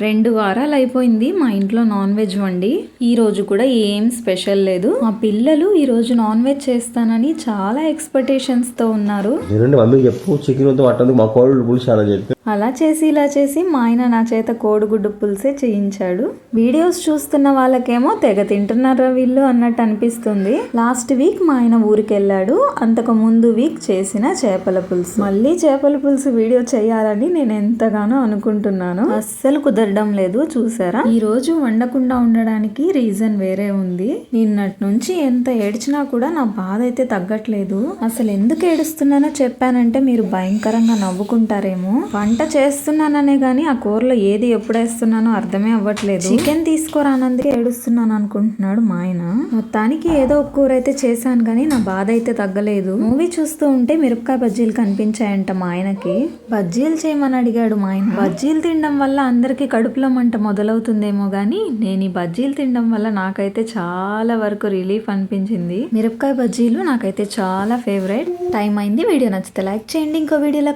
రెండు వారాలు అయిపోయింది మా ఇంట్లో నాన్ వెజ్ వండి. ఈ రోజు కూడా ఏం స్పెషల్ లేదు. మా పిల్లలు ఈ రోజు నాన్ వెజ్ చేస్తానని చాలా ఎక్స్పెక్టేషన్స్తో ఉన్నారు. చెప్పు చికెన్ మా కోళ్ళు అని చెప్పి అలా చేసి ఇలా చేసి మా ఆయన నా చేత కోడిగుడ్డు పులుసే చేయించాడు. వీడియోస్ చూస్తున్న వాళ్ళకేమో తెగ తింటున్నారా వీళ్ళు అన్నట్టు అనిపిస్తుంది. లాస్ట్ వీక్ మా ఆయన ఊరికి వెళ్ళాడు అంతకు ముందు వీక్ చేసిన చేపల పులుసు. మళ్ళీ చేపల పులుసు వీడియో చేయాలని నేను ఎంతగానో అనుకుంటున్నాను. అస్సలు కుదరడం లేదు చూసారా? ఈ రోజు వండకుండా ఉండడానికి రీజన్ వేరే ఉంది. నిన్నటి నుంచి ఎంత ఏడ్చినా కూడా నా బాధ అయితే తగ్గట్లేదు. అసలు ఎందుకు ఏడుస్తున్నానో చెప్పానంటే మీరు భయంకరంగా నవ్వుకుంటారేమో. వంట చేస్తున్నాననే గానీ ఆ కూరలో ఏది ఎప్పుడు వేస్తున్నానో అర్థమే అవ్వట్లేదు. చికెన్ తీసుకోరానందుకే ఏడుస్తున్నాను అనుకుంటున్నాడు మా ఆయన. మొత్తానికి ఏదో ఒక కూర అయితే చేశాను కానీ నా బాధ అయితే తగ్గలేదు. మూవీ చూస్తూ ఉంటే మిరపకాయ బజ్జీలు కనిపించాయంట మా ఆయనకి. బజ్జీలు చేయమని అడిగాడు మా ఆయన. బజ్జీలు తినడం వల్ల అందరికీ కడుపులో మంట మొదలవుతుందేమో గానీ నేను ఈ బజ్జీలు తినడం వల్ల నాకైతే చాలా వరకు రిలీఫ్ అనిపించింది. మిరపకాయ బజ్జీలు నాకైతే చాలా ఫేవరెట్. టైం అయింది. వీడియో నచ్చితే లైక్ చేయండి. ఇంకో వీడియోలో